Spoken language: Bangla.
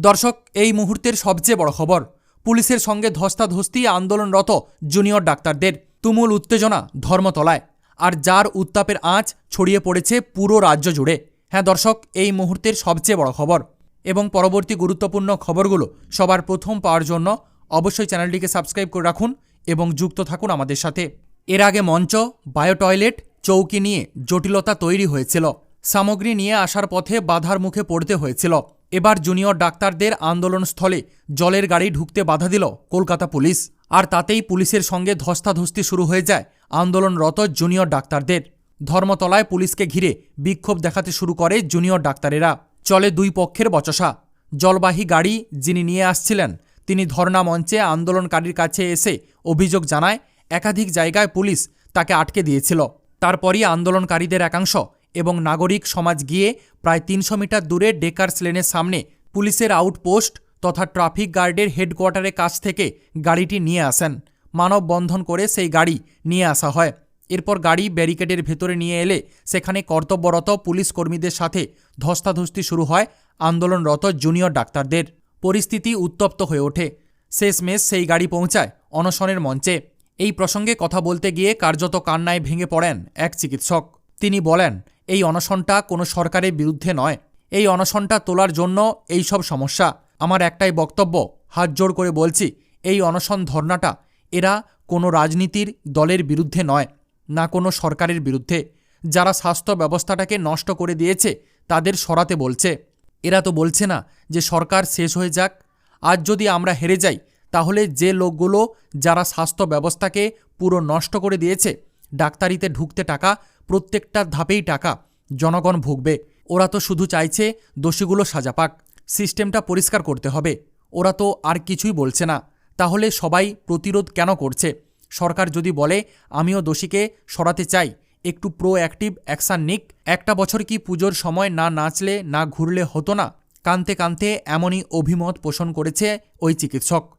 দর্শক, এই মুহূর্তের সবচেয়ে বড় খবর, পুলিশের সঙ্গে ধস্তাধস্তি আন্দোলনরত জুনিয়র ডাক্তারদের। তুমুল উত্তেজনা ধর্মতলায়। আর যার উত্তাপের আঁচ ছড়িয়ে পড়েছে পুরো রাজ্য জুড়ে। হ্যাঁ দর্শক, এই মুহূর্তের সবচেয়ে বড় খবর। এবং পরবর্তী গুরুত্বপূর্ণ খবরগুলো সবার প্রথম পাওয়ার জন্য অবশ্যই চ্যানেলটিকে সাবস্ক্রাইব করে রাখুন এবং যুক্ত থাকুন আমাদের সাথে। এর আগে মঞ্চ বায়ো টয়লেট চৌকি নিয়ে জটিলতা তৈরি হয়েছিল। সামগ্রী নিয়ে আসার পথে বাধার মুখে পড়তে হয়েছিল। এবার জুনিয়র ডাক্তারদের আন্দোলনস্থলে জলের গাড়ি ঢুকতে বাধা দিল কলকাতা পুলিশ। আর তাতেই পুলিশের সঙ্গে ধস্তাধস্তি শুরু হয়ে যায় আন্দোলনরত জুনিয়র ডাক্তারদের। ধর্মতলায় পুলিশকে ঘিরে বিক্ষোভ দেখাতে শুরু করে জুনিয়র ডাক্তারেরা। চলে দুই পক্ষের বচসা। জলবাহী গাড়ি যিনি নিয়ে আসছিলেন, তিনি ধর্ণা মঞ্চে আন্দোলনকারীর কাছে এসে অভিযোগ জানায়, একাধিক জায়গায় পুলিশ তাকে আটকে দিয়েছিল। তারপরই আন্দোলনকারীদের একাংশ এবং নাগরিক সমাজ গিয়ে প্রায় তিনশো মিটার দূরে ডেকার্স লেনের সামনে পুলিশের আউটপোস্ট তথা ট্রাফিক গার্ডের হেডকোয়ার্টারের কাছ থেকে গাড়িটি নিয়ে আসেন। মানববন্ধন করে সেই গাড়ি নিয়ে আসা হয়। এরপর গাড়ি ব্যারিকেডের ভেতরে নিয়ে এলে সেখানে কর্তব্যরত পুলিশ কর্মীদের সাথে ধস্তাধস্তি শুরু হয় আন্দোলনরত জুনিয়র ডাক্তারদের। পরিস্থিতি উত্তপ্ত হয়ে ওঠে। শেষমেশ সেই গাড়ি পৌঁছায় অনশনের মঞ্চে। এই প্রসঙ্গে কথা বলতে গিয়ে কার্যত কান্নায় ভেঙে পড়েন এক চিকিৎসক। তিনি বলেন এই অনশনটা কোনো সরকারের বিরুদ্ধে নয়। এই অনশনটা তোলার জন্য এই সব সমস্যা। আমার একটাই বক্তব্য, হাত জোড় করে বলছি, এই অনশন ধর্নাটা এরা কোনো রাজনীতির দলের বিরুদ্ধে নয়, না কোনো সরকারের বিরুদ্ধে। যারা স্বাস্থ্য ব্যবস্থাটাকে নষ্ট করে দিয়েছে, তাদের সরাতে বলছে। এরা তো বলছে না যে সরকার শেষ হয়ে যাক। আজ যদি আমরা হেরে যাই, তাহলে যে লোকগুলো যারা স্বাস্থ্য ব্যবস্থাকে পুরো নষ্ট করে দিয়েছে ডাক্তারিতে ঢুকতে টাকা, প্রত্যেকটা ধাপেই টাকা। জনগণ ভুগবে। ওরা তো শুধু চাইছে দোষীগুলো সাজা পাক। সিস্টেমটা পরিষ্কার করতে হবে। ওরা তো আর কিছুই বলছে না। তাহলে সবাই প্রতিরোধ কেন করছে? সরকার যদি বলে, আমিও দোষীকে সরাতে চাই, একটু প্রো অ্যাক্টিভ অ্যাকশান নিক, একটা বছর কি পুজোর সময় না নাচলে না ঘুরলে হতো না? কানতে কানতে এমনই অভিমত পোষণ করেছে ওই চিকিৎসক।